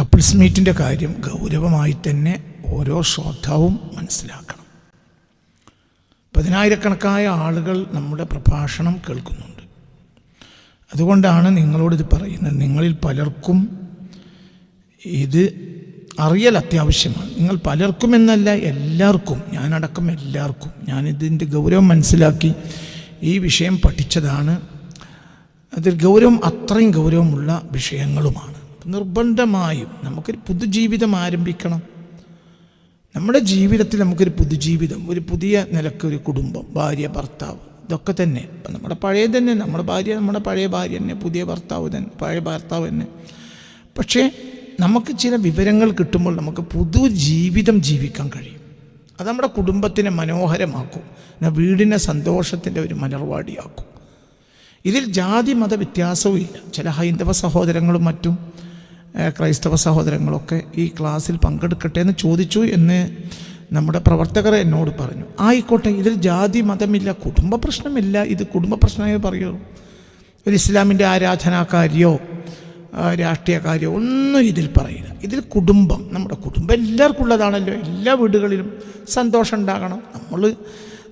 Couples മീറ്റിന്റെ കാര്യം ഗൗരവമായി തന്നെ ഓരോ ശ്രോതാവും മനസ്സിലാക്കണം. പതിനായിരക്കണക്കായ ആളുകൾ നമ്മുടെ പ്രഭാഷണം കേൾക്കുന്നുണ്ട്. അതുകൊണ്ടാണ് നിങ്ങളോടിത് പറയുന്നത്. നിങ്ങളിൽ പലർക്കും ഇത് അറിയൽ അത്യാവശ്യമാണ്. നിങ്ങൾ പലർക്കും എന്നല്ല എല്ലാവർക്കും ഞാനടക്കം എല്ലാവർക്കും ഞാനിതിന്റെ ഗൗരവം മനസ്സിലാക്കി ഈ വിഷയം പഠിച്ചതാണ്. അതിൽ ഗൗരവം അത്രയും ഗൗരവമുള്ള വിഷയങ്ങളുമാണ്. നിർബന്ധമായും നമുക്കൊരു പുതുജീവിതം ആരംഭിക്കണം. നമ്മുടെ ജീവിതത്തിൽ നമുക്കൊരു പുതുജീവിതം ഒരു പുതിയ നിലയ്ക്ക് ഒരു കുടുംബം ഭാര്യ ഭർത്താവ് ഇതൊക്കെ തന്നെ. ഇപ്പം നമ്മുടെ പഴയ തന്നെ നമ്മുടെ ഭാര്യ നമ്മുടെ പഴയ ഭാര്യ തന്നെ പുതിയ ഭർത്താവ് തന്നെ പഴയ ഭർത്താവ് തന്നെ. പക്ഷേ നമുക്ക് ചില വിവരങ്ങൾ കിട്ടുമ്പോൾ നമുക്ക് പുതു ജീവിതം ജീവിക്കാൻ കഴിയും. അത് നമ്മുടെ കുടുംബത്തിനെ മനോഹരമാക്കും. വീടിനെ സന്തോഷത്തിന്റെ ഒരു മലർവാടിയാക്കും. ഇതിൽ ജാതി മത വ്യത്യാസവും ഇല്ല. ചില ഹൈന്ദവ സഹോദരങ്ങളും മറ്റും ക്രൈസ്തവ സഹോദരങ്ങളൊക്കെ ഈ ക്ലാസ്സിൽ പങ്കെടുക്കട്ടെ എന്ന് ചോദിച്ചു എന്ന് നമ്മുടെ പ്രവർത്തകർ എന്നോട് പറഞ്ഞു. ആയിക്കോട്ടെ ഇതിൽ ജാതി മതമില്ല കുടുംബ പ്രശ്നമില്ല ഇത് കുടുംബ പ്രശ്നമേ പറയൂ. ഒരു ഇസ്ലാമിന്റെ ആരാധനാകാര്യോ രാഷ്ട്രീയകാര്യോ ഒന്നും ഇതിൽ പറയില്ല. ഇതിൽ കുടുംബം നമ്മുടെ കുടുംബം എല്ലാവർക്കും ഉള്ളതാണല്ലോ എല്ലാ വീടുകളിലും സന്തോഷം ഉണ്ടാകണം. നമ്മൾ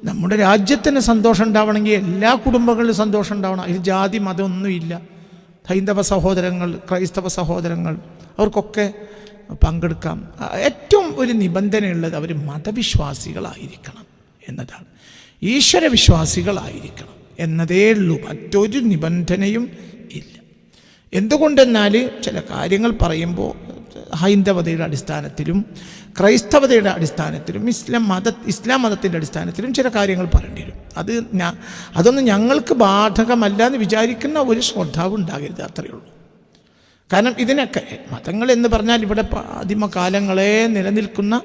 നമ്മുടെ രാജ്യത്തിന് സന്തോഷം ഉണ്ടാവണമെങ്കിൽ എല്ലാ കുടുംബങ്ങളിലും സന്തോഷം ഉണ്ടാവണം. അതിൽ ജാതി മതമൊന്നുമില്ല ഹൈന്ദവ സഹോദരങ്ങൾ ക്രൈസ്തവ സഹോദരങ്ങൾ അവർക്കൊക്കെ പങ്കെടുക്കാം. ഏറ്റവും ഒരു നിബന്ധനയുള്ളത് അവർ മതവിശ്വാസികളായിരിക്കണം എന്നതാണ്. ഈശ്വരവിശ്വാസികളായിരിക്കണം എന്നതേ ഉള്ളൂ. മറ്റൊരു നിബന്ധനയും ഇല്ല. എന്തുകൊണ്ടെന്നാൽ ചില കാര്യങ്ങൾ പറയുമ്പോൾ ഹൈന്ദവതയുടെ അടിസ്ഥാനത്തിലും ക്രൈസ്തവതയുടെ അടിസ്ഥാനത്തിലും ഇസ്ലാം മത ഇസ്ലാം മതത്തിന്റെ അടിസ്ഥാനത്തിലും ചില കാര്യങ്ങൾ പറയേണ്ടി വരും. അത് ഞാ അതൊന്നും ഞങ്ങൾക്ക് ബാധകമല്ല എന്ന് വിചാരിക്കുന്ന ഒരു ശ്രദ്ധാവ് ഉണ്ടാകരുത് അത്രയേ ഉള്ളൂ. കാരണം ഇതിനൊക്കെ മതങ്ങൾ എന്ന് പറഞ്ഞാൽ ഇവിടെ ആദിമ ആദിമകാലങ്ങളെ നിലനിൽക്കുന്ന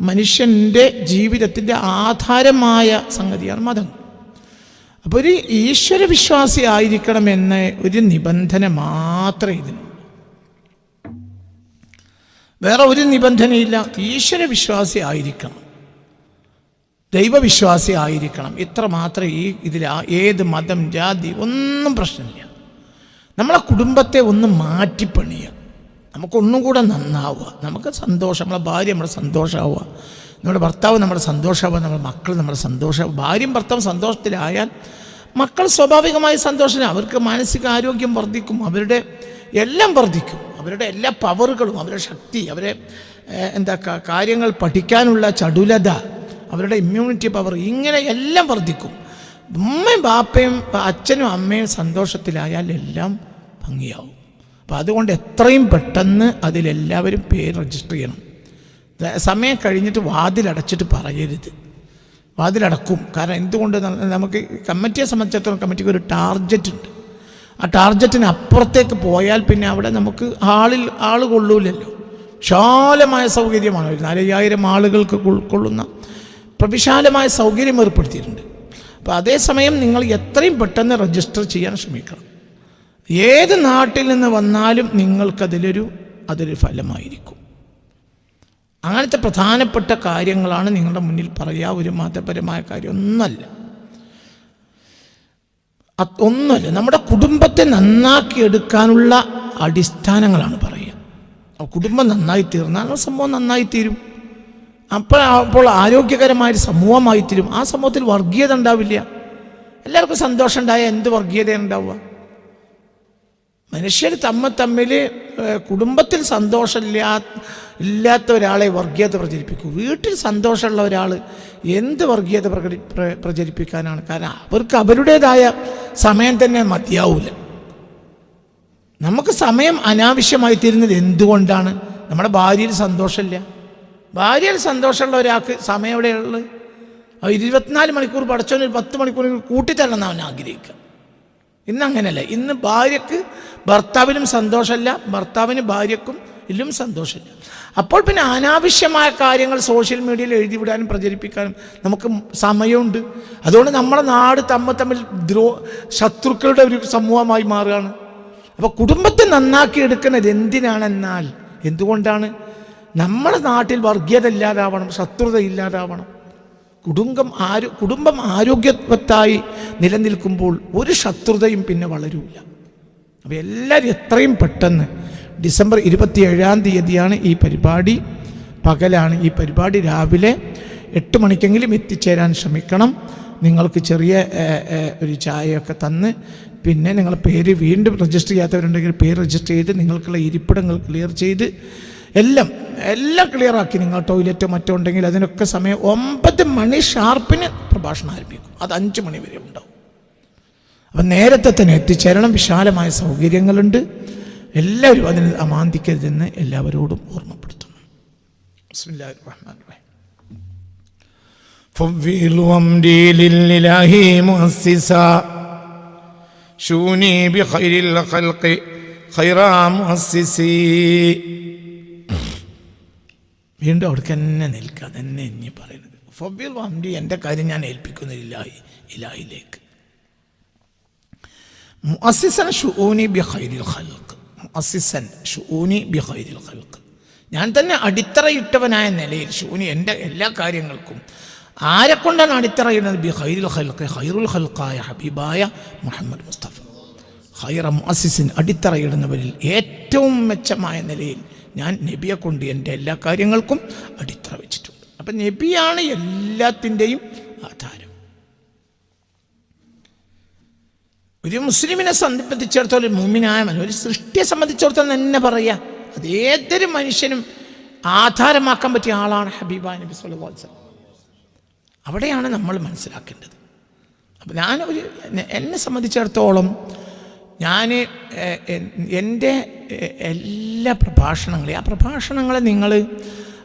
മനുഷ്യന്റെ ജീവിതത്തിന്റെ ആധാരമായ സംഗതിയാണ് മതങ്ങൾ. അപ്പോൾ ഒരു ഈശ്വര വിശ്വാസി ആയിരിക്കണമെന്ന ഒരു നിബന്ധന മാത്രമേ ഇതിനുള്ളൂ. വേറെ ഒരു നിബന്ധനയില്ല. ഈശ്വര വിശ്വാസി ആയിരിക്കണം. ദൈവവിശ്വാസി ആയിരിക്കണം. ഇത്ര മാത്രമേ ഈ ഇതിൽ ഏത് മതം ജാതി ഒന്നും പ്രശ്നമില്ല. നമ്മളെ കുടുംബത്തെ ഒന്ന് മാറ്റിപ്പണിയുക. നമുക്കൊന്നും കൂടെ നന്നാവുക. നമുക്ക് സന്തോഷം നമ്മളെ ഭാര്യ നമ്മുടെ സന്തോഷമാവുക. നമ്മുടെ ഭർത്താവ് നമ്മുടെ സന്തോഷമാവുക. നമ്മുടെ മക്കൾ നമ്മുടെ സന്തോഷമാവുക ഭാര്യയും ഭർത്താവും സന്തോഷത്തിലായാൽ മക്കൾ സ്വാഭാവികമായി സന്തോഷം അവർക്ക് മാനസിക ആരോഗ്യം വർദ്ധിക്കും. അവരുടെ എല്ലാം വർദ്ധിക്കും. അവരുടെ എല്ലാ പവറുകളും അവരുടെ ശക്തി അവരെ എന്താ കാര്യങ്ങൾ പഠിക്കാനുള്ള ചടുലത അവരുടെ ഇമ്മ്യൂണിറ്റി പവർ ഇങ്ങനെ എല്ലാം വർദ്ധിക്കും. ഉമ്മയും ബാപ്പയും അച്ഛനും അമ്മയും സന്തോഷത്തിലായാൽ എല്ലാം ഭംഗിയാവും. അപ്പോൾ അതുകൊണ്ട് എത്രയും പെട്ടെന്ന് അതിലെല്ലാവരും പേര് രജിസ്റ്റർ ചെയ്യണം. സമയം കഴിഞ്ഞിട്ട് വാതിലടച്ചിട്ട് പറയരുത്. വാതിലടക്കും. കാരണം എന്തുകൊണ്ട് നമുക്ക് കമ്മിറ്റിയെ സംബന്ധിച്ചിടത്തോളം കമ്മിറ്റിക്ക് ഒരു ടാർഗറ്റ് ഉണ്ട്. ആ ടാർജറ്റിന് അപ്പുറത്തേക്ക് പോയാൽ പിന്നെ അവിടെ നമുക്ക് ആളിൽ ആൾ കൊള്ളൂലല്ലോ. വിശാലമായ സൗകര്യമാണ്. ഒരു നാലയ്യായിരം ആളുകൾക്ക് ഉൾക്കൊള്ളുന്ന പ്രവിശാലമായ സൗകര്യം ഏർപ്പെടുത്തിയിട്ടുണ്ട്. അപ്പോൾ അതേസമയം നിങ്ങൾ എത്രയും പെട്ടെന്ന് രജിസ്റ്റർ ചെയ്യാൻ ശ്രമിക്കണം. ഏത് നാട്ടിൽ നിന്ന് വന്നാലും നിങ്ങൾക്കതിലൊരു അതൊരു ഫലമായിരിക്കും. അങ്ങനത്തെ പ്രധാനപ്പെട്ട കാര്യങ്ങളാണ് നിങ്ങളുടെ മുന്നിൽ പറയാ ഒരു മതപരമായ കാര്യം ഒന്നല്ല. അത് ഒന്നുമല്ല നമ്മുടെ കുടുംബത്തെ നന്നാക്കി എടുക്കാനുള്ള അടിസ്ഥാനങ്ങളാണ് പറയുക. കുടുംബം നന്നായി തീർന്നാൽ സംഭവം നന്നായി തീരും. അപ്പോൾ അപ്പോൾ ആരോഗ്യകരമായൊരു സമൂഹമായി തീരും. ആ സമൂഹത്തിൽ വർഗീയത ഉണ്ടാവില്ല. എല്ലാവർക്കും സന്തോഷം ഉണ്ടായാൽ എന്ത് വർഗീയത ഉണ്ടാവുക മനുഷ്യർ തമ്മ തമ്മിൽ കുടുംബത്തിൽ സന്തോഷമില്ലാ ഇല്ലാത്ത ഒരാളെ വർഗീയത പ്രചരിപ്പിക്കൂ. വീട്ടിൽ സന്തോഷമുള്ള ഒരാൾ എന്ത് വർഗീയത പ്രകടി പ്ര- പ്രചരിപ്പിക്കാനാണ്? കാരണം അവർക്ക് അവരുടേതായ സമയം തന്നെ മതിയാവില്ല നമുക്ക് സമയം അനാവശ്യമായി തീരുന്നത് എന്തുകൊണ്ടാണ്? നമ്മുടെ ഭാര്യയിൽ സന്തോഷമില്ല. ഭാര്യയിൽ സന്തോഷമുള്ള ഒരാൾക്ക് സമയം എവിടെയുള്ളത്? ഇരുപത്തിനാല് മണിക്കൂർ പഠിച്ചവന് ഒരു പത്ത് മണിക്കൂർ കൂട്ടിത്തരണം അവൻ ആഗ്രഹിക്കുക. ഇന്ന് അങ്ങനെയല്ല ഇന്ന് ഭാര്യക്ക് ഭർത്താവിനും സന്തോഷമില്ല ഭർത്താവിന് ഭാര്യക്കും ഇല്ലും സന്തോഷമില്ല. അപ്പോൾ പിന്നെ അനാവശ്യമായ കാര്യങ്ങൾ സോഷ്യൽ മീഡിയയിൽ എഴുതി വിടാനും പ്രചരിപ്പിക്കാനും നമുക്ക് സമയമുണ്ട്. അതുകൊണ്ട് നമ്മുടെ നാട് തമ്മിൽ തമ്മിൽ ദ്രോ ശത്രുക്കളുടെ ഒരു സമൂഹമായി മാറുകയാണ്. അപ്പോൾ കുടുംബത്തെ നന്നാക്കി എടുക്കുന്നത് എന്തിനാണെന്നാൽ എന്തുകൊണ്ടാണ്? നമ്മുടെ നാട്ടിൽ വർഗീയത ഇല്ലാതാവണം ശത്രുത ഇല്ലാതാവണം. കുടുംബം ആരോ കുടുംബം ആരോഗ്യവത്തായി നിലനിൽക്കുമ്പോൾ ഒരു ശത്രുതയും പിന്നെ വളരൂല. അപ്പോൾ എല്ലാവരും എത്രയും പെട്ടെന്ന് ഡിസംബർ ഇരുപത്തി ഏഴാം തീയതിയാണ് ഈ പരിപാടി. പകലാണ് ഈ പരിപാടി രാവിലെ എട്ട് മണിക്കെങ്കിലും എത്തിച്ചേരാൻ ശ്രമിക്കണം. നിങ്ങൾക്ക് ചെറിയ ഒരു ചായയൊക്കെ തന്ന് പിന്നെ നിങ്ങളെ പേര് വീണ്ടും രജിസ്റ്റർ ചെയ്യാത്തവരുണ്ടെങ്കിൽ പേര് രജിസ്റ്റർ ചെയ്ത് നിങ്ങൾക്കുള്ള ഇരിപ്പിടങ്ങൾ ക്ലിയർ ചെയ്ത് എല്ലാം എല്ലാം ക്ലിയറാക്കി നിങ്ങൾ ടോയ്ലറ്റോ മറ്റോ ഉണ്ടെങ്കിൽ അതിനൊക്കെ സമയം ഒമ്പത് മണി ഷാർപ്പിന് പ്രഭാഷണം ആരംഭിക്കും. അത് അഞ്ച് മണി വരെ ഉണ്ടാവും. അപ്പം നേരത്തെ തന്നെ എത്തിച്ചേരണം വിശാലമായ സൗകര്യങ്ങളുണ്ട് എല്ലാവരും അതിന് അമാന്തിക്കരുതെന്ന് എല്ലാവരോടും ഓർമ്മപ്പെടുത്തുന്നു ബിസ്മില്ലാഹിർ റഹ്മാനിർ റഹീം فوّل أمري لله مؤسسا شوني بخير الخلق خير مؤسسي വീണ്ടും അവിടേക്ക് തന്നെ നിൽക്കുക തന്നെ ഇനി പറയുന്നത് ഫൊബിൽ വണ്ടി എൻ്റെ കാര്യം ഞാൻ ഏൽപ്പിക്കുന്നില്ല ഇലാഹി ഇലാഹിലേക്ക് മുഅസ്സിസൻ ഷുഊനി ബി ഖൈരിൽ ഖൽഖ്. മുഅസ്സിസൻ ഷുഊനി ബി ഖൈരിൽ ഞാൻ തന്നെ അടിത്തറയിട്ടവനായ നിലയിൽ ഷൂനി എന്റെ എല്ലാ കാര്യങ്ങൾക്കും ആരെ ആരെക്കൊണ്ടാണ് അടിത്തറയിടുന്നത്? ബി ഹൈരുൽ ഹൽക്ക് ഹൈറുൽ ഹൽക്കായ ഹബീബായ മുഹമ്മദ് മുസ്തഫ. ഹൈറ മുഅസിസിൻ അടിത്തറയിടുന്നവരിൽ ഏറ്റവും മെച്ചമായ നിലയിൽ ഞാൻ നബിയെ കൊണ്ട് എന്റെ എല്ലാ കാര്യങ്ങൾക്കും അടിത്തറ വെച്ചിട്ടുണ്ട്. അപ്പം നബിയാണ് എല്ലാത്തിന്റെയും ആധാരം. ഒരു മുസ്ലിമിനെ സംബന്ധിച്ചിടത്തോളം മുമിനായ മനുഷ്യൻ ഒരു സൃഷ്ടിയെ സംബന്ധിച്ചിടത്തോളം തന്നെ പറയുക അത് ഏതൊരു മനുഷ്യനും ആധാരമാക്കാൻ പറ്റിയ ആളാണ് ഹബീബ നബി വസല്ലം. അവിടെയാണ് നമ്മൾ മനസ്സിലാക്കേണ്ടത്. അപ്പം ഞാൻ ഒരു എന്നെ- സംബന്ധിച്ചിടത്തോളം ഞാൻ എന്റെ എല്ലാ പ്രഭാഷണങ്ങളെയും ആ പ്രഭാഷണങ്ങളെ നിങ്ങൾ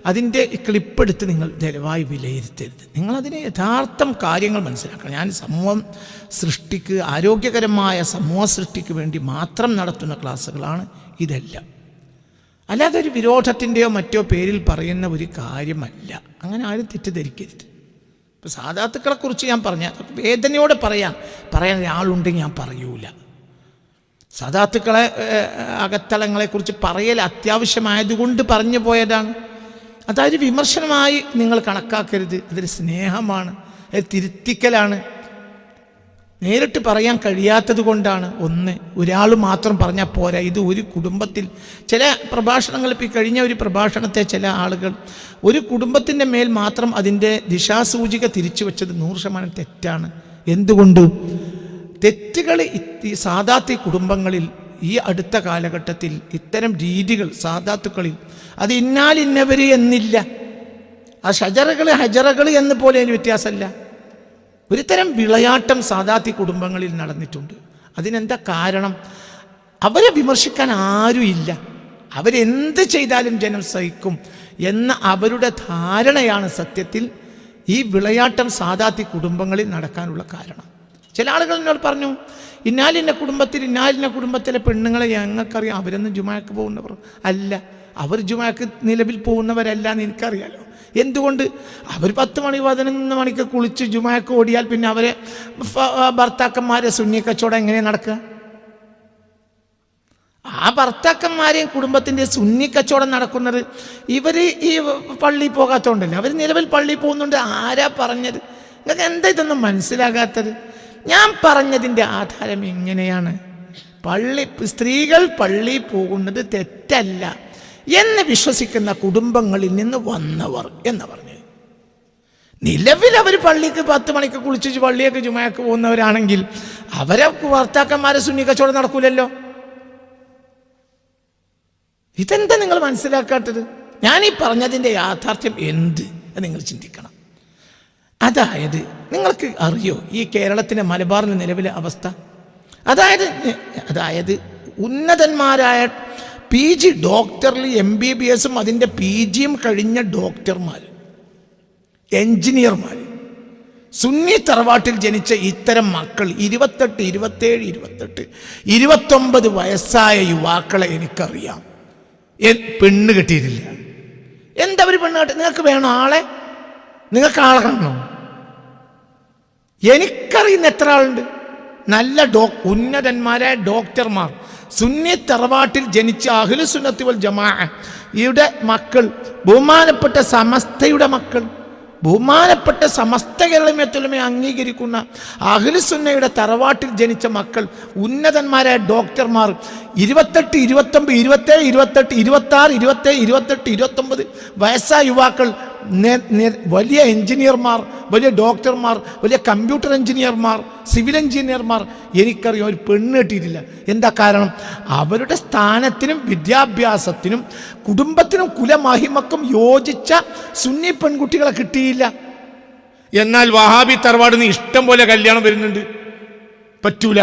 അതിന്റെ ക്ലിപ്പെടുത്ത് നിങ്ങൾ ദയവായി വിലയിരുത്തരുത്. നിങ്ങളതിന് യഥാർത്ഥം കാര്യങ്ങൾ മനസ്സിലാക്കണം. ഞാൻ സമൂഹം സൃഷ്ടിക്ക് ആരോഗ്യകരമായ സമൂഹ സൃഷ്ടിക്ക് വേണ്ടി മാത്രം നടത്തുന്ന ക്ലാസ്സുകളാണ് ഇതെല്ലാം. അല്ലാതെ ഒരു വിരോധത്തിന്റെയോ മറ്റോ പേരിൽ പറയുന്ന ഒരു കാര്യമല്ല. അങ്ങനെ ആരും തെറ്റിദ്ധരിക്കരുത്. ഇപ്പോൾ സാധാത്തുക്കളെക്കുറിച്ച് ഞാൻ പറഞ്ഞ വേദനയോടെ പറയാം. പറയാൻ ഒരാളുണ്ടെങ്കിൽ ഞാൻ പറയൂല. സാധാത്തുക്കളെ അകത്തളങ്ങളെക്കുറിച്ച് പറയൽ അത്യാവശ്യമായതുകൊണ്ട് പറഞ്ഞു പോയതാണ്. അതായത് വിമർശനമായി നിങ്ങൾ കണക്കാക്കരുത്. അതൊരു സ്നേഹമാണ്. അത് തിരുത്തിക്കലാണ്. നേരിട്ട് പറയാൻ കഴിയാത്തത് കൊണ്ടാണ് ഒന്ന്. ഒരാൾ മാത്രം പറഞ്ഞാൽ പോരാ. ഇത് ഒരു കുടുംബത്തിൽ ചില പ്രഭാഷണങ്ങൾ ഇപ്പോൾ കഴിഞ്ഞ ഒരു പ്രഭാഷണത്തെ ചില ആളുകൾ ഒരു കുടുംബത്തിന്റെ മേൽ മാത്രം അതിന്റെ ദിശാസൂചിക തിരിച്ചു വെച്ചത് നൂറ് ശതമാനം തെറ്റാണ്. എന്തുകൊണ്ട്? തെറ്റുകൾ സാധാത്ത കുടുംബങ്ങളിൽ ഈ അടുത്ത കാലഘട്ടത്തിൽ ഇത്തരം രീതികൾ സാധാത്തുക്കളിൽ അത് ഇന്നാലിന്നവർ എന്നില്ല. ആ ഷജറകൾ ഹജറകൾ എന്ന് പോലെ അതിന് വ്യത്യാസമല്ല. ഒരുതരം വിളയാട്ടം സാധാത്തി കുടുംബങ്ങളിൽ നടന്നിട്ടുണ്ട്. അതിനെന്താ കാരണം? അവരെ വിമർശിക്കാൻ ആരുമില്ല. അവരെന്ത് ചെയ്താലും ജനം സഹിക്കും എന്ന അവരുടെ ധാരണയാണ് സത്യത്തിൽ ഈ വിളയാട്ടം സാധാത്തി കുടുംബങ്ങളിൽ നടക്കാനുള്ള കാരണം. ചില ആളുകൾ എന്നോട് പറഞ്ഞു ഇന്നാലിന്റെ കുടുംബത്തിൽ ഇന്നാലിന്റെ കുടുംബത്തിലെ പെണ്ണുങ്ങളെ ഞങ്ങൾക്കറിയാം. അവരൊന്നും ജുമാക്ക് പോകുന്നവർ അല്ല. അവർ ജുമാക്ക് നിലവിൽ പോകുന്നവരല്ല എന്ന് എനിക്കറിയാലോ. എന്തുകൊണ്ട്? അവർ പത്ത് മണി പതിനൊന്ന് മണിക്ക് കുളിച്ച് ജുമാക്ക് ഓടിയാൽ പിന്നെ അവരെ ഭർത്താക്കന്മാരെ സുന്നി കച്ചവടം എങ്ങനെ നടക്കുക? ആ ഭർത്താക്കന്മാരെയും കുടുംബത്തിന്റെ സുന്നി കച്ചവടം നടക്കുന്നത് ഇവർ ഈ പള്ളി പോകാത്തതുകൊണ്ടല്ലേ അവർ നിലവിൽ പള്ളി പോകുന്നുണ്ട്. ആരാ പറഞ്ഞത്? നിങ്ങൾക്ക് എന്താ ഇതൊന്നും മനസ്സിലാകാത്തത്? ഞാൻ പറഞ്ഞതിന്റെ ആധാരം എങ്ങനെയാണ്? പള്ളി സ്ത്രീകൾ പള്ളി പോകുന്നത് തെറ്റല്ല എന്ന് വിശ്വസിക്കുന്ന കുടുംബങ്ങളിൽ നിന്ന് വന്നവർ എന്ന് പറഞ്ഞു. നിലവിൽ അവർ പള്ളിക്ക് പത്ത് മണിക്ക് കുളിച്ച് പള്ളിയൊക്കെ ജുമയൊക്കെ പോകുന്നവരാണെങ്കിൽ അവരെ ഭർത്താക്കന്മാരെ സുന്നി കച്ചവടം നടക്കൂലല്ലോ? ഇതെന്താ നിങ്ങൾ മനസ്സിലാക്കാത്തത്? ഞാൻ ഈ പറഞ്ഞതിന്റെ യാഥാർത്ഥ്യം എന്ത് എന്ന് നിങ്ങൾ ചിന്തിക്കണം. അതായത് നിങ്ങൾക്ക് അറിയോ ഈ കേരളത്തിലെ മലബാറിലെ നിലവിലെ അവസ്ഥ? അതായത് അതായത് ഉന്നതന്മാരായ പി ജി ഡോക്ടറിൽ എം ബി ബി എസും അതിന്റെ പി ജിയും കഴിഞ്ഞ ഡോക്ടർമാർ എൻജിനീയർമാർ സുന്നി തറവാട്ടിൽ ജനിച്ച ഇത്തരം മക്കൾ ഇരുപത്തെട്ട് ഇരുപത്തേഴ് ഇരുപത്തെട്ട് ഇരുപത്തൊമ്പത് വയസ്സായ യുവാക്കളെ എനിക്കറിയാം. പെണ്ണ് കിട്ടിയിട്ടില്ല. എന്താ ഒരു പെണ്ണ് കിട്ടി നിങ്ങൾക്ക് വേണോ ആളെ? നിങ്ങൾക്ക് ആളെ കാണണോ? എനിക്കറിയുന്ന എത്ര ആളുണ്ട്? നല്ല ഡോ ഉന്നതന്മാരായ ഡോക്ടർമാർ. സുന്നി തറവാട്ടിൽ ജനിച്ച അഖില സുന്നത്തി വൽ ജമാ ഇവിടെ മക്കൾ ബഹുമാനപ്പെട്ട സമസ്തയുടെ മക്കൾ. ബഹുമാനപ്പെട്ട സമസ്ത കേരളമേത്തൊലമെ അംഗീകരിക്കുന്ന അഖിലുസുന്നയുടെ തറവാട്ടിൽ ജനിച്ച മക്കൾ ഉന്നതന്മാരായ ഡോക്ടർമാർ. ഇരുപത്തെട്ട് ഇരുപത്തൊമ്പത് ഇരുപത്തേഴ് ഇരുപത്തെട്ട് ഇരുപത്താറ് ഇരുപത്തേഴ് ഇരുപത്തെട്ട് ഇരുപത്തൊമ്പത് വയസ്സായ യുവാക്കൾ വലിയ എഞ്ചിനീയർമാർ വലിയ ഡോക്ടർമാർ വലിയ കമ്പ്യൂട്ടർ എഞ്ചിനീയർമാർ സിവിൽ എഞ്ചിനീയർമാർ എനിക്കറിയാം ഒരു പെണ്ണ് കിട്ടിയിട്ടില്ല. എന്താ കാരണം? അവരുടെ സ്ഥാനത്തിനും വിദ്യാഭ്യാസത്തിനും കുടുംബത്തിനും കുലമഹിമക്കും യോജിച്ച സുന്നി പെൺകുട്ടികളെ കിട്ടിയില്ല. എന്നാൽ വഹാബി തറവാടിന് ഇഷ്ടം പോലെ കല്യാണം വരുന്നുണ്ട്. പറ്റൂല.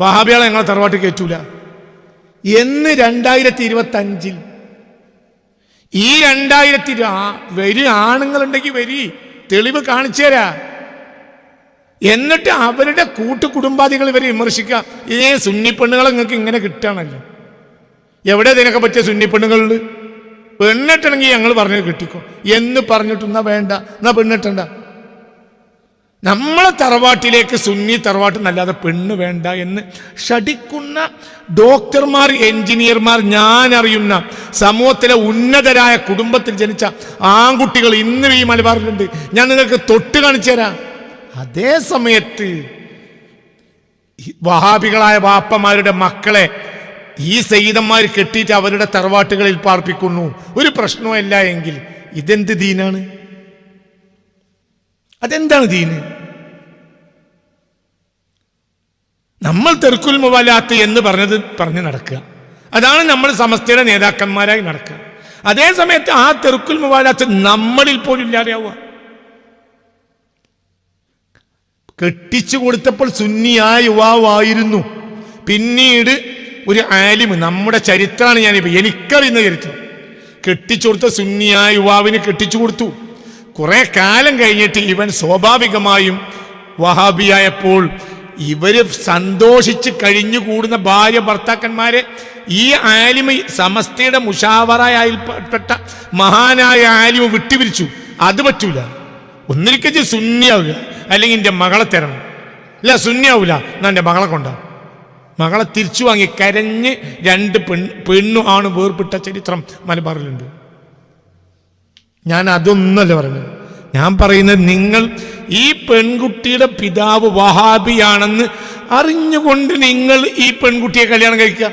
വഹാബികളെ ഞങ്ങളെ തറവാട്ട് കയറ്റൂല. എന്ന് രണ്ടായിരത്തി ഇരുപത്തി അഞ്ചിൽ ഈ രണ്ടായിരത്തി വരി ആണുങ്ങളുണ്ടെങ്കിൽ വരി തെളിവ് കാണിച്ചു തരാ. എന്നിട്ട് അവരുടെ കൂട്ടുകുടുംബാദികൾ ഇവരെ വിമർശിക്കുക. ഇതേ സുന്നിപ്പെണ്ണുകൾ നിങ്ങൾക്ക് ഇങ്ങനെ കിട്ടണല്ലോ. എവിടെ ഇതിനൊക്കെ പറ്റിയ സുന്നി പെണ്ണുങ്ങളുണ്ട്? പെണ്ണിട്ടണമെങ്കിൽ ഞങ്ങൾ പറഞ്ഞു കിട്ടിക്കോ. എന്ന് പറഞ്ഞിട്ടൊന്നാ വേണ്ട? എന്നാ പെണ്ണിട്ടണ്ട? നമ്മളെ തറവാട്ടിലേക്ക് സുന്നി തറവാട്ട് നല്ലാതെ പെണ്ണ് വേണ്ട എന്ന് ഷടിക്കുന്ന ഡോക്ടർമാർ എഞ്ചിനീയർമാർ ഞാൻ അറിയുന്ന സമൂഹത്തിലെ ഉന്നതരായ കുടുംബത്തിൽ ജനിച്ച ആൺകുട്ടികൾ ഇന്നും ഈ മലബാറിലുണ്ട്. ഞാൻ നിങ്ങൾക്ക് തൊട്ട് കാണിച്ചു തരാം. അതേ സമയത്ത് വഹാബികളായ വാപ്പമാരുടെ മക്കളെ ഈ സയ്യിദന്മാർ കെട്ടിയിട്ട് അവരുടെ തറവാട്ടുകളിൽ പാർപ്പിക്കുന്നു. ഒരു പ്രശ്നമല്ല എങ്കിൽ ഇതെന്ത് ദീനാണ്? അതെന്താണ് ദീന് നമ്മൾ തെർക്കുൽ മുവലാത്ത് എന്ന് പറഞ്ഞത് പറഞ്ഞ് നടക്കുക. അതാണ് നമ്മൾ സമസ്തയുടെ നേതാക്കന്മാരായി നടക്കുക. അതേ സമയത്ത് ആ തെർക്കുൽ മുവാലാത്ത് നമ്മളിൽ പോലും ഇല്ലാതെയാവുക. കെട്ടിച്ചു കൊടുത്തപ്പോൾ സുന്നിയായ യുവാവായിരുന്നു. പിന്നീട് ഒരു ആലിമ് നമ്മുടെ ചരിത്രമാണ് ഞാനിപ്പോൾ എനിക്കറിയുന്ന ചരിത്രം. കെട്ടിച്ചു കൊടുത്ത സുന്നിയായ യുവാവിന് കെട്ടിച്ചു കൊടുത്തു. കുറെ കാലം കഴിഞ്ഞിട്ട് ഇവൻ സ്വാഭാവികമായും വഹാബിയായപ്പോൾ ഇവർ സന്തോഷിച്ച് കഴിഞ്ഞുകൂടുന്ന ഭാര്യ ഭർത്താക്കന്മാരെ ഈ ആലിമ സമസ്തയുടെ മുഷാവറായപ്പെട്ട മഹാനായ ആലിമ വിട്ടുപിരിച്ചു. അത് പറ്റൂല. ഒന്നിരിക്കച്ച് സുന്യാവില്ല അല്ലെങ്കിൽ എന്റെ മകളെ തരണം. അല്ല സുന്നിയാവില്ല എന്നാ എന്റെ മകളെ കൊണ്ടാ. മകളെ തിരിച്ചു വാങ്ങി കരഞ്ഞ് രണ്ട് പെൺ പെണ്ണു ആണ് വേർപിട്ട ചരിത്രം മലബാറിലുണ്ട്. ഞാൻ അതൊന്നല്ല പറയുന്നത്. ഞാൻ പറയുന്നത് നിങ്ങൾ ഈ പെൺകുട്ടിയുടെ പിതാവ് വഹാബിയാണെന്ന് അറിഞ്ഞുകൊണ്ട് നിങ്ങൾ ഈ പെൺകുട്ടിയെ കല്യാണം കഴിക്കുക.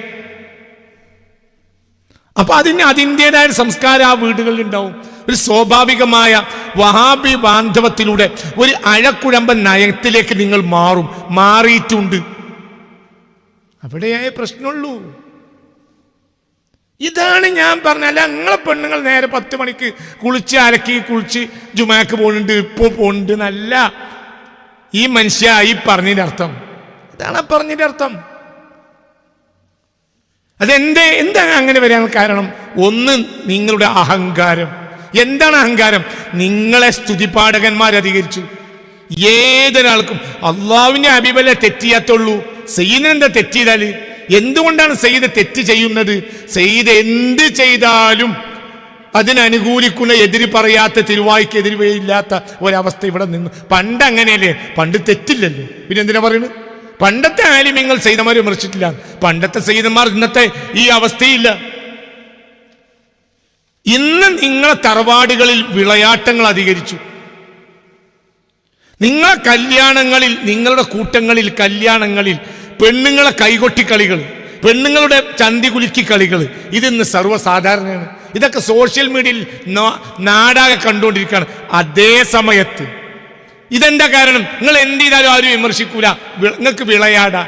അപ്പൊ അതിന് അതിന്റെതായ സംസ്കാരം ആ വീടുകളിൽ ഉണ്ടാവും. ഒരു സ്വാഭാവികമായ വഹാബി ബാന്ധവത്തിലൂടെ ഒരു അഴക്കുഴമ്പൻ നയത്തിലേക്ക് നിങ്ങൾ മാറും. മാറിയിട്ടുണ്ട്. അവിടെയായ പ്രശ്നമുള്ളൂ. ഇതാണ് ഞാൻ പറഞ്ഞ അല്ല നിങ്ങളെ പെണ്ണുങ്ങൾ നേരെ പത്ത് മണിക്ക് കുളിച്ച് അലക്കി കുളിച്ച് ജുമാക്ക് പോകുന്നുണ്ട് ഇപ്പോൾ പോകുന്നുണ്ട് എന്നല്ല ഈ മനുഷ്യ ഈ പറഞ്ഞതിന്റെ അർത്ഥം. ഇതാണ് ആ പറഞ്ഞതിന്റെ അർത്ഥം. അതെന്തേ എന്താണ് അങ്ങനെ വരാൻ കാരണം? ഒന്ന് നിങ്ങളുടെ അഹങ്കാരം. എന്താണ് അഹങ്കാരം? നിങ്ങളെ സ്തുതിപാഠകന്മാർ അധികരിച്ചു. ഏതൊരാൾക്കും അള്ളാവിന്റെ അഭിബല തെറ്റിയാത്തുള്ളൂ സീനെന്താ തെറ്റിയതാൽ? എന്തുകൊണ്ടാണ് സെയ്ദ് തെറ്റ് ചെയ്യുന്നത്? സെയ്ദ് എന്ത് ചെയ്താലും അതിനനുകൂലിക്കുന്ന എതിര് പറയാത്ത തിരുവായ്ക്ക് എതിരുവയില്ലാത്ത ഒരവസ്ഥ ഇവിടെ നിന്ന്. പണ്ട് അങ്ങനെയല്ലേ? പണ്ട് തെറ്റില്ലല്ലോ. പിന്നെ എന്തിനാ പറയുന്നത് പണ്ടത്തെ ആലിമ്യങ്ങൾ സെയ്തന്മാർ വിമർശിച്ചില്ല പണ്ടത്തെ സെയ്തന്മാർ ഇന്നത്തെ ഈ അവസ്ഥയില്ല. ഇന്ന് നിങ്ങളെ തറവാടുകളിൽ വിളയാട്ടങ്ങൾ അധികരിച്ചു. നിങ്ങളെ കല്യാണങ്ങളിൽ നിങ്ങളുടെ കൂട്ടങ്ങളിൽ കല്യാണങ്ങളിൽ പെണ്ണുങ്ങളെ കൈകൊട്ടി കളികൾ പെണ്ണുങ്ങളുടെ ചന്തി കുലുക്കി കളികൾ ഇതിന്ന് സർവസാധാരണയാണ്. ഇതൊക്കെ സോഷ്യൽ മീഡിയയിൽ നാടാകെ കണ്ടുകൊണ്ടിരിക്കുകയാണ്. അതേ സമയത്ത് ഇതെന്താ കാരണം? നിങ്ങൾ എന്ത് ചെയ്താലും ആരും വിമർശിക്കൂല. നിങ്ങൾക്ക് വിളയാടാ.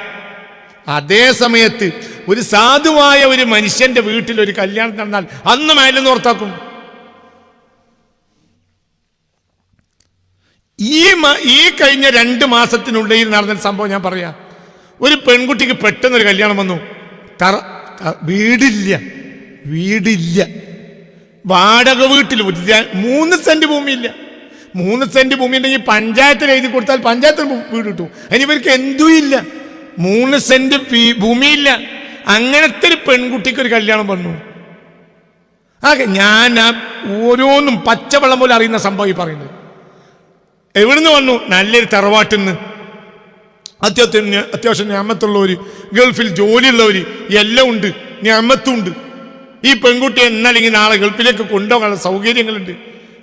അതേ സമയത്ത് ഒരു സാധുവായ ഒരു മനുഷ്യന്റെ വീട്ടിൽ ഒരു കല്യാണം നടന്നാൽ അന്ന് മേലെന്ന് ഓർത്താക്കും. ഈ ഈ കഴിഞ്ഞ രണ്ട് മാസത്തിനുള്ളിൽ നടന്ന സംഭവം ഞാൻ പറയാം. ഒരു പെൺകുട്ടിക്ക് പെട്ടെന്നൊരു കല്യാണം വന്നു. തറ വീടില്ല വീടില്ല. വാടക വീട്ടിൽ മൂന്ന് സെന്റ് ഭൂമിയില്ല. മൂന്ന് സെന്റ് ഭൂമി ഉണ്ടെങ്കിൽ പഞ്ചായത്തിൽ എഴുതി കൊടുത്താൽ പഞ്ചായത്തിൽ വീട് കിട്ടും. അതിന് ഇവർക്ക് എന്തും ഇല്ല. മൂന്ന് സെന്റ് ഭൂമിയില്ല. അങ്ങനത്തെ ഒരു പെൺകുട്ടിക്ക് ഒരു കല്യാണം വന്നു. ആകെ ഞാൻ ആ ഓരോന്നും പച്ചവെള്ളം പോലെ അറിയുന്ന സംഭവം ഈ പറയുന്നത്. എവിടുന്ന് വന്നു? നല്ലൊരു തറവാട്ടിൽ നിന്ന് അത്യാവശ്യം അത്യാവശ്യം ഞാമത്തുള്ളവർ ഗൾഫിൽ ജോലിയുള്ളവർ എല്ലാം ഉണ്ട് ഞാമത്തും ഉണ്ട് ഈ പെൺകുട്ടി എന്നല്ലെങ്കിൽ നാളെ ഗൾഫിലേക്ക് കൊണ്ടുപോകാനുള്ള സൗകര്യങ്ങളുണ്ട്.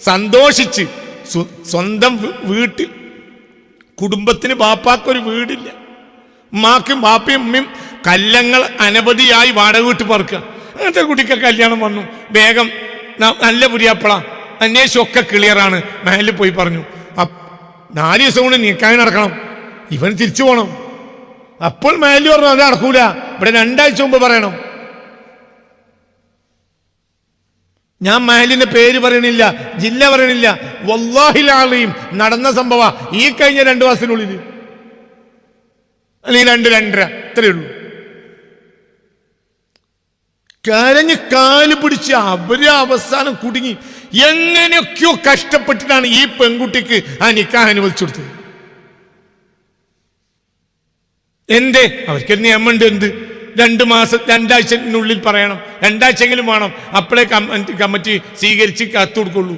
സന്തോഷിച്ച് സ്വന്തം വീട്ടിൽ. കുടുംബത്തിന് ബാപ്പാക്കൊരു വീടില്ല. ഉമ്മാക്കും ബാപ്പയും ഉമ്മയും കല്ലങ്ങൾ അനവധിയായി വാടക വീട്ട് പറക്കുക. അങ്ങനത്തെ കുട്ടിക്ക് കല്യാണം വന്നു. വേഗം നല്ല പുരിയപ്പള അന്വേഷിച്ചൊക്കെ ക്ലിയറാണ് മഹലിൽ പോയി പറഞ്ഞു. നാല് ദിവസം കൊണ്ട് നീക്കാൻ നടക്കണം. ഇവൻ തിരിച്ചു പോകണം അപ്പോൾ മേലി പറഞ്ഞു അത് നടക്കൂല. ഇവിടെ രണ്ടാഴ്ച മുമ്പ് പറയണം. ഞാൻ മഹലിന്റെ പേര് പറയണില്ല ജില്ല പറയണില്ല. വല്ലാഹിലാളിയും നടന്ന സംഭവ ഈ കഴിഞ്ഞ രണ്ടു മാസത്തിനുള്ളിൽ അല്ലെങ്കിൽ രണ്ട് രണ്ടര ഇത്രയേ ഉള്ളൂ. കരഞ്ഞ് കാൽ പിടിച്ച് അവർ അവസാനം കുടുങ്ങി. എങ്ങനെയൊക്കെയോ കഷ്ടപ്പെട്ടിട്ടാണ് ഈ പെൺകുട്ടിക്ക് ആ നിക്കാഹ് അനുവദിച്ചു കൊടുത്തത്. എന്തേ? അവർക്ക് നിയമമുണ്ട് എന്ത്? രണ്ട് മാസം രണ്ടാഴ്ചനുള്ളിൽ പറയണം. രണ്ടാഴ്ചയെങ്കിലും വേണം. അപ്പോഴേ കമ്മിറ്റി സ്വീകരിച്ച് കത്ത് കൊടുക്കുള്ളൂ.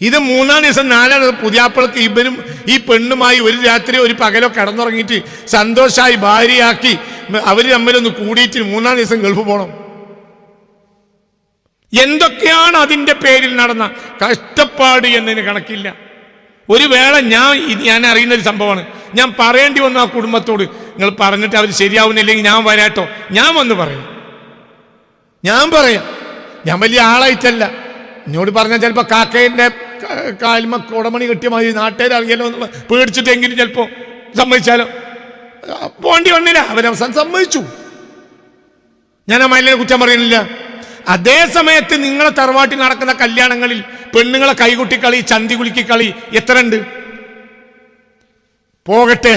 ഇത് മൂന്നാം ദിവസം നാലാം ദിവസം പുതിയാപ്പിളക്ക് ഇവരും ഈ പെണ്ണുമായി ഒരു രാത്രി ഒരു പകലോ കടന്നുറങ്ങിയിട്ട് സന്തോഷമായി ഭാര്യയാക്കി അവർ തമ്മിലൊന്ന് കൂടിയിട്ട് മൂന്നാം ദിവസം ഗൾഫ് പോകണം എന്തൊക്കെയാണ് അതിന്റെ പേരിൽ നടന്ന കഷ്ടപ്പാട് എന്നതിന് കണക്കില്ല. ഒരു വേള ഞാൻ ഞാൻ അറിയുന്ന ഒരു സംഭവമാണ്. ഞാൻ പറയേണ്ടി വന്നു ആ കുടുംബത്തോട്. നിങ്ങൾ പറഞ്ഞിട്ട് അവർ ശരിയാവുന്നില്ലെങ്കിൽ ഞാൻ വരാട്ടോ ഞാൻ വന്ന് പറയും. ഞാൻ പറയാം. ഞാൻ വലിയ ആളായിട്ടല്ല. എന്നോട് പറഞ്ഞാൽ ചിലപ്പോൾ കാക്കേന്റെ കാൽമ കുടമണി കിട്ടിയ മതി നാട്ടുകാർ അറിയാലോ എന്ന് പേടിച്ചിട്ടെങ്കിലും ചിലപ്പോൾ സമ്മതിച്ചാലോ. പോണ്ടി വന്നില്ല. അവരവസാനം സമ്മതിച്ചു. ഞാൻ ആ മയിലിനെ കുറ്റം പറയുന്നില്ല. അതേ സമയത്ത് നിങ്ങളെ തറവാട്ടിൽ നടക്കുന്ന കല്യാണങ്ങളിൽ പെണ്ണുങ്ങളെ കൈകുട്ടിക്കളി ചന്തി കുലുക്കി കളി എത്ര ഉണ്ട് പോകട്ടെ.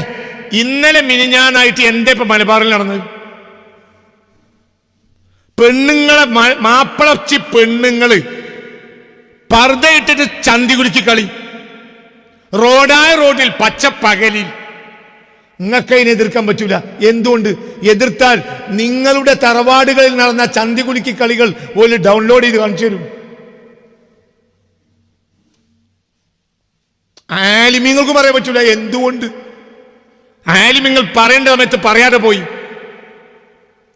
ഇന്നലെ മിനിഞ്ഞാനായിട്ട് എന്റെ ഇപ്പൊ മലബാറിൽ നടന്നത്. പെണ്ണുങ്ങളെ മാപ്പിളച്ചി പെണ്ണുങ്ങൾ പർദ്ദയിട്ടിട്ട് ചന്തി കുലുക്കി കളി. റോഡായ റോഡിൽ പകലിൽ. നിങ്ങൾക്ക് അതിനെ എതിർക്കാൻ പറ്റൂല. എന്തുകൊണ്ട്? എതിർത്താൽ നിങ്ങളുടെ തറവാടുകളിൽ നടന്ന ചന്തി കുലുക്കി കളികൾ ഒരു ഡൗൺലോഡ് ചെയ്ത് കാണിച്ചു തരും. ആലിമ്യങ്ങൾക്ക് പറയാൻ പറ്റൂല. എന്തുകൊണ്ട്? ആലിമ്യങ്ങൾ പറയേണ്ട സമയത്ത് പറയാതെ പോയി.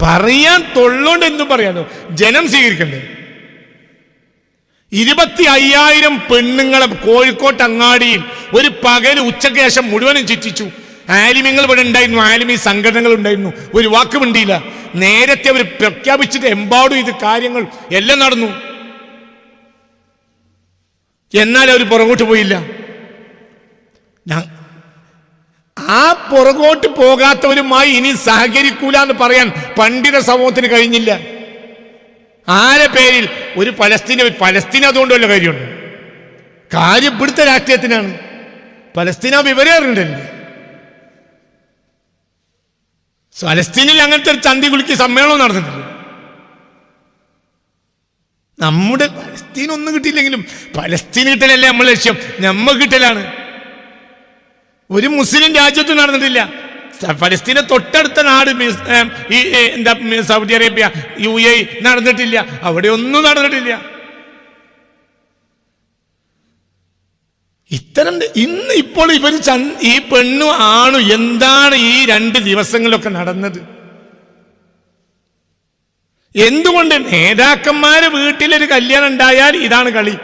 പറയാൻ തൊള്ളോണ്ട് എന്തും പറയാനോ? ജനം സ്വീകരിക്കണ്ടേ? ഇരുപത്തി അയ്യായിരം പെണ്ണുങ്ങളെ കോഴിക്കോട്ട് അങ്ങാടിയിൽ ഒരു പകൽ ഉച്ചയ്ക്ക് ശേഷം മുഴുവനും ചുറ്റിച്ചു. ആലിമ്യങ്ങൾ ഇവിടെ ഉണ്ടായിരുന്നു. ആലിമി സംഘടനകൾ ഉണ്ടായിരുന്നു. ഒരു വാക്ക് മിണ്ടിയില്ല. നേരത്തെ അവർ പ്രഖ്യാപിച്ചിട്ട് എമ്പാടും ഇത് കാര്യങ്ങൾ എല്ലാം നടന്നു. എന്നാൽ അവർ പുറകോട്ട് പോയില്ല. ആ പുറകോട്ട് പോകാത്തവരുമായി ഇനി സഹകരിക്കൂല എന്ന് പറയാൻ പണ്ഡിത സമൂഹത്തിന് കഴിഞ്ഞില്ല. ആരെ പേരിൽ? ഒരു പലസ്തീന പലസ്തീന അതുകൊണ്ട് വല്ല കാര്യമുണ്ട്? കാര്യം ഇവിടുത്തെ രാഷ്ട്രീയത്തിനാണ്. പലസ്തീന വിവരം അറിയണ്ടല്ലേ പലസ്തീനിൽ അങ്ങനത്തെ ഒരു ചന്തി കുളിക്ക് സമ്മേളനം നടന്നിട്ടില്ല നമ്മുടെ പലസ്തീൻ ഒന്നും കിട്ടിയില്ലെങ്കിലും പലസ്തീൻ കിട്ടലല്ലേ നമ്മൾ ലക്ഷ്യം? നമ്മ കിട്ടലാണ്. ഒരു മുസ്ലിം രാജ്യത്തും നടന്നിട്ടില്ല. ഫലസ്തീനെ തൊട്ടടുത്ത നാട് ഈ എന്താ സൗദി അറേബ്യ യു എ നടന്നിട്ടില്ല. അവിടെ ഒന്നും നടന്നിട്ടില്ല. ഇത്തരം ഇന്ന് ഇപ്പോൾ ഇവർ ഈ പെണ്ണും ആണു എന്താണ് ഈ രണ്ട് ദിവസങ്ങളിലൊക്കെ നടന്നത്? എന്തുകൊണ്ട് നേതാക്കന്മാരെ വീട്ടിലൊരു കല്യാണം ഉണ്ടായാൽ ഇതാണ് കളി?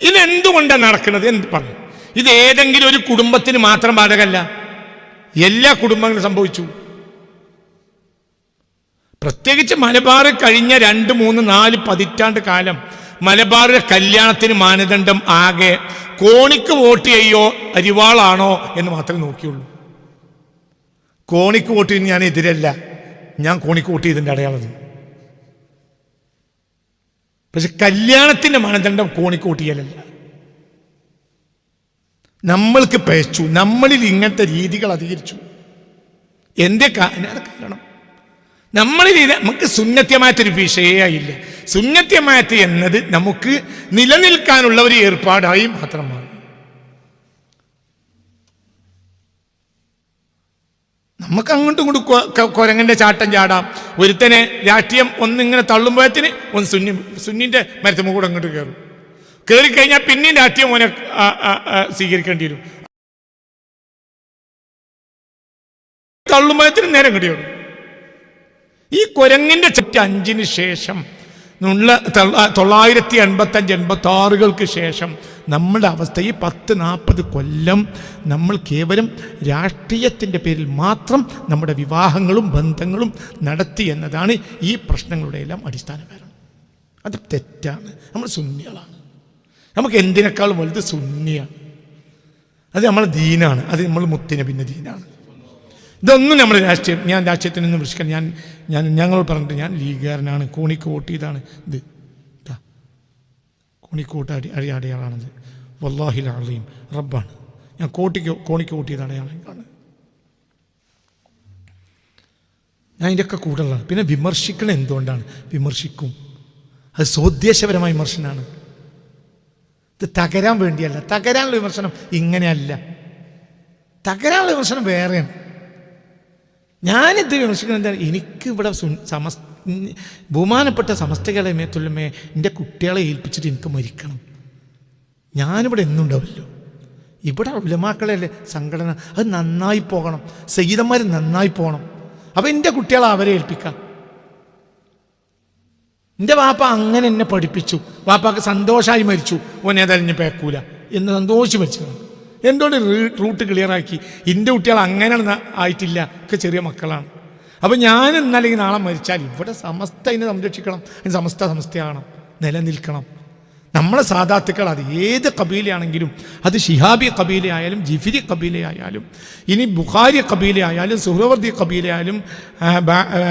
ഇതെന്തുകൊണ്ടാണ് നടക്കുന്നത്? എന്ത് പറയും ഇത് ഏതെങ്കിലും ഒരു കുടുംബത്തിന് മാത്രം ബാധകല്ല എല്ലാ കുടുംബങ്ങളും സംഭവിച്ചു. പ്രത്യേകിച്ച് മലബാർ കഴിഞ്ഞ രണ്ട് മൂന്ന് നാല് പതിറ്റാണ്ട് കാലം മലബാറിലെ കല്യാണത്തിന് മാനദണ്ഡം ആകെ കോണിക്ക് വോട്ട് ചെയ്യോ അരിവാളാണോ എന്ന് മാത്രമേ നോക്കിയുള്ളൂ. കോണിക്ക് വോട്ട് ചെയ്യുന്ന ഞാൻ എതിരല്ല. ഞാൻ കോണിക്ക് വോട്ട് ചെയ്തിന്റെ അടയാളത് പക്ഷെ കല്യാണത്തിന്റെ മാനദണ്ഡം കോണിക്ക് വോട്ട് ചെയ്യലല്ല. നമ്മൾക്ക് പയച്ചു നമ്മളിൽ ഇങ്ങനത്തെ രീതികൾ അധികരിച്ചു. എന്റെ കാരണം നമ്മളിൽ നമുക്ക് സുന്നത്യമായിട്ടൊരു വിഷയമായില്ല. സുന്നത്യമായിട്ട് എന്നത് നമുക്ക് നിലനിൽക്കാനുള്ള ഒരു ഏർപ്പാടായി മാത്രമാണ് നമുക്ക് അങ്ങോട്ടും ഇങ്ങോട്ടും കൊരങ്ങന്റെ ചാട്ടം ചാടാം. ഒരുത്തനെ രാഷ്ട്രീയം ഒന്നിങ്ങനെ തള്ളുമ്പോഴത്തിന് ഒന്ന് സുന്നി സുന്നിന്റെ മരത്തുമ്പ് കൂടെ അങ്ങോട്ട് കയറും. കയറി കഴിഞ്ഞാൽ പിന്നെയും രാഷ്ട്രീയം മോനെ സ്വീകരിക്കേണ്ടി വരും. തള്ളുമ്പോഴത്തിന് നേരം കിട്ടിയോടും ഈ കുരങ്ങിന്റെ ചുറ്റ അഞ്ചിന് ശേഷം ഉള്ള തൊള്ള- തൊള്ളായിരത്തി എൺപത്തഞ്ച് എൺപത്തി ആറുകൾക്ക് ശേഷം നമ്മളുടെ അവസ്ഥ ഈ പത്ത് നാൽപ്പത് കൊല്ലം നമ്മൾ കേവലം രാഷ്ട്രീയത്തിന്റെ പേരിൽ മാത്രം നമ്മുടെ വിവാഹങ്ങളും ബന്ധങ്ങളും നടത്തി എന്നതാണ് ഈ പ്രശ്നങ്ങളുടെ എല്ലാം അടിസ്ഥാന കാരണം അത് തെറ്റാണ്. നമ്മൾ സുന്നികളാണ് നമുക്ക് എന്തിനേക്കാളും വലുത് സുന്നിയ? അത് നമ്മളെ ദീനാണ്. അത് നമ്മൾ മുത്തിനെ പിന്നെ ദീനാണ്. ഇതൊന്നും നമ്മുടെ രാഷ്ട്രീയം ഞാൻ രാഷ്ട്രീയത്തിൽ നിന്ന് ഞാൻ ഞാൻ ഞങ്ങളോട് പറഞ്ഞിട്ട് ഞാൻ ലീഗുകാരനാണ്. കോണിക്ക് വോട്ട് ചെയ്താണ്. ഇത് ഇതാ കോണിക്ക് വോട്ട് അടി അടി അടയാളാണിത്. വല്ലാഹിൽ അളിയും റബ്ബാണ്. ഞാൻ കോട്ടിക്ക് കോണിക്ക് വോട്ട് ചെയ്ത അടയാളാണ് ഞാൻ ഇതിന്റെയൊക്കെ കൂടുതലാണ്. പിന്നെ വിമർശിക്കണം എന്തുകൊണ്ടാണ്? വിമർശിക്കും. അത് സ്വദേശപരമായ വിമർശനമാണ്. ഇത് തകരാൻ വേണ്ടിയല്ല. തകരാനുള്ള വിമർശനം ഇങ്ങനെയല്ല. തകരാനുള്ള വിമർശനം വേറെയാണ്. ഞാനിത് വിമർശിക്കുന്നത് എന്താണ്? എനിക്ക് ഇവിടെ സമസ് ബഹുമാനപ്പെട്ട സമസ്തകളെ മേത്തുള്ളമേ എന്റെ കുട്ടികളെ ഏൽപ്പിച്ചിട്ട് എനിക്ക് മരിക്കണം. ഞാനിവിടെ എന്നുണ്ടാവില്ലോ ഇവിടെ ഉലമാക്കളല്ലേ സംഘടന? അത് നന്നായി പോകണം. സഹിതന്മാർ നന്നായി പോകണം. അപ്പോൾ എന്റെ കുട്ടികളെ അവരെ ഏൽപ്പിക്കാം. എന്റെ വാപ്പ അങ്ങനെ എന്നെ പഠിപ്പിച്ചു. വാപ്പാക്ക് സന്തോഷമായി മരിച്ചു. ഓൻ ഏതായാലും പേക്കൂല. എന്ന് സന്തോഷിച്ച് മരിച്ചു. എന്തുകൊണ്ട് റൂട്ട് ക്ലിയറാക്കി എന്റെ കുട്ടികൾ അങ്ങനെ ആയിട്ടില്ല. ഒക്കെ ചെറിയ മക്കളാണ്. അപ്പം ഞാൻ എന്നല്ലെങ്കിൽ നാളെ മരിച്ചാൽ ഇവിടെ സമസ്ത അതിനെ സംരക്ഷിക്കണം. അതിന് സമസ്ത സമസ്തയാകണം. നിലനിൽക്കണം. നമ്മളെ സാധാത്തുക്കൾ അത് ഏത് കബീലയാണെങ്കിലും അത് ഷിഹാബി കബീലയായാലും ജിഫിരി കബീലയായാലും ഇനി ബുഖാരി കബീലയായാലും സുഹ്രവർദി കബീലയായാലും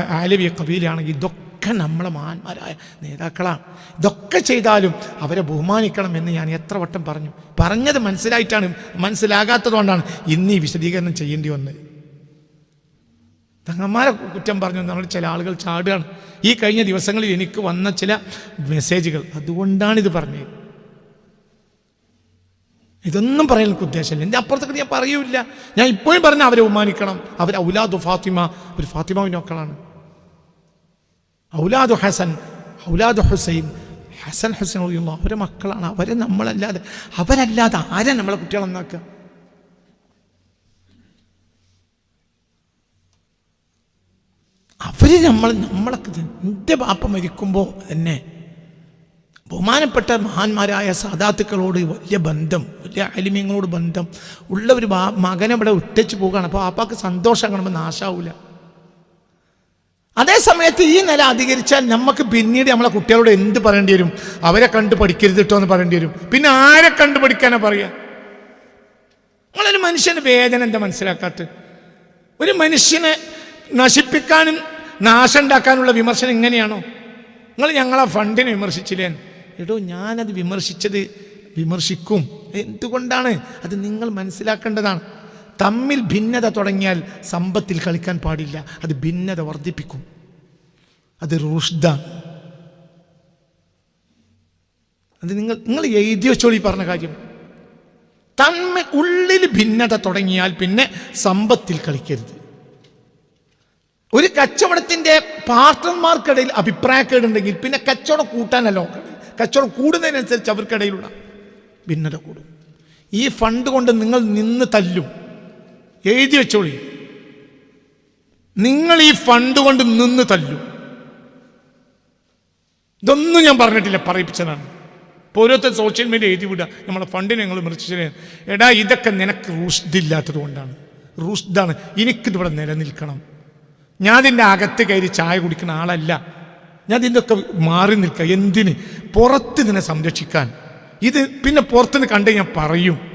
ആലവി കബീലയാണെങ്കിൽ ഇതൊക്കെ നമ്മളെ മഹാന്മാരായ നേതാക്കളാണ്. ഇതൊക്കെ ചെയ്താലും അവരെ ബഹുമാനിക്കണം എന്ന് ഞാൻ എത്ര വട്ടം പറഞ്ഞു. പറഞ്ഞത് മനസ്സിലായിട്ടാണ് മനസ്സിലാകാത്തതുകൊണ്ടാണ് ഇന്ന് ഈ വിശദീകരണം ചെയ്യേണ്ടി വന്നത്. തങ്ങന്മാരെ കുറ്റം പറഞ്ഞു നമ്മൾ ചില ആളുകൾ ചാടുകയാണ്. ഈ കഴിഞ്ഞ ദിവസങ്ങളിൽ എനിക്ക് വന്ന ചില മെസ്സേജുകൾ അതുകൊണ്ടാണിത് പറഞ്ഞത്. ഇതൊന്നും പറയാൻ എനിക്ക് ഉദ്ദേശമില്ല. എന്റെ അപ്പുറത്തൊക്കെ ഞാൻ പറയൂല ഞാൻ ഇപ്പോഴും പറഞ്ഞാൽ അവരെ ബഹുമാനിക്കണം. അവർ ഔലാദു ഫാത്തിമ ഒരു ഫാത്തിമാവിന്റെ മക്കളാണ്. ഔലാദു ഹസൻ ഔലാദു ഹുസൈൻ ഹസൻ ഹുസൈൻ ഉള്ള അവരെ മക്കളാണ്. അവരെ നമ്മളല്ലാതെ അവരല്ലാതെ ആരെ നമ്മളെ കുട്ടികളെന്നാക്കുക അവർ നമ്മൾ നമ്മളൊക്കെ എന്റെ ബാപ്പ മരിക്കുമ്പോൾ തന്നെ ബഹുമാനപ്പെട്ട മഹാന്മാരായ സാധാത്തുക്കളോട് വലിയ ബന്ധം വലിയ അലിമ്യങ്ങളോട് ബന്ധം ഉള്ള ഒരു മകനെ ഇവിടെ ഒറ്റച്ച് പോവുകയാണ്. അപ്പോൾ ആപ്പാക്ക് സന്തോഷം കാണുമ്പോൾ നാശാവൂല. അതേ സമയത്ത് ഈ നില അധികരിച്ചാൽ നമുക്ക് പിന്നീട് നമ്മളെ കുട്ടികളോട് എന്ത് പറയേണ്ടി വരും? അവരെ കണ്ട് പഠിക്കരുത് കേട്ടോ എന്ന് പറയേണ്ടി വരും. പിന്നെ ആരെ കണ്ട് പഠിക്കാനാ പറയുക നമ്മളൊരു മനുഷ്യന് വേദന എന്താ മനസ്സിലാക്കാത്ത? ഒരു മനുഷ്യനെ നശിപ്പിക്കാനും നാശം ഉണ്ടാക്കാനുള്ള വിമർശനം ഇങ്ങനെയാണോ? നിങ്ങൾ ഞങ്ങളെ ഫണ്ടിനെ വിമർശിച്ചില്ലേ? എടോ ഞാനത് വിമർശിച്ചത് വിമർശിക്കും. എന്തുകൊണ്ടാണ്? അത് നിങ്ങൾ മനസ്സിലാക്കേണ്ടതാണ്. തമ്മിൽ ഭിന്നത തുടങ്ങിയാൽ സമ്പത്തിൽ കളിക്കാൻ പാടില്ല. അത് ഭിന്നത വർദ്ധിപ്പിക്കും. അത് റുഷ്ദാണ് അത് നിങ്ങൾ നിങ്ങൾ എഴുതി വെച്ചോളി പറഞ്ഞ കാര്യം. തമ്മിൽ ഉള്ളിൽ ഭിന്നത തുടങ്ങിയാൽ പിന്നെ സമ്പത്തിൽ കളിക്കരുത്. ഒരു കച്ചവടത്തിന്റെ പാർട്ട്ണർമാർക്കിടയിൽ അഭിപ്രായക്കേടുണ്ടെങ്കിൽ പിന്നെ കച്ചവടം കൂട്ടാനല്ലോ കച്ചവടം കൂടുന്നതിനനുസരിച്ച് അവർക്കിടയിലുള്ള ഭിന്നത കൂടും. ഈ ഫണ്ട് കൊണ്ട് നിങ്ങൾ നിന്ന് തല്ലും. എഴുതി വെച്ചോളി. നിങ്ങൾ ഈ ഫണ്ട് കൊണ്ട് നിന്ന് തല്ലു. ഇതൊന്നും ഞാൻ പറഞ്ഞിട്ടില്ല പറയിപ്പിച്ചതാണ്. ഇപ്പോൾ ഓരോരുത്തർ സോഷ്യൽ മീഡിയ എഴുതി വിടുക. നമ്മളെ ഫണ്ടിനെ ഞങ്ങൾ മറിച്ചു എടാ ഇതൊക്കെ നിനക്ക് റൂഷ്ദില്ലാത്തത് കൊണ്ടാണ്. റൂഷ്ദാണ്. എനിക്കിതിവിടെ നിലനിൽക്കണം. ഞാൻ ഇതിന്റെ അകത്ത് കയറി ചായ കുടിക്കുന്ന ആളല്ല. ഞാൻ ഇതിന്റെ ഒക്കെ മാറി നിൽക്കുക എന്തിന്? പുറത്ത് ഇതിനെ സംരക്ഷിക്കാൻ. ഇത് പിന്നെ പുറത്തുനിന്ന് കണ്ടേ ഞാൻ പറയും.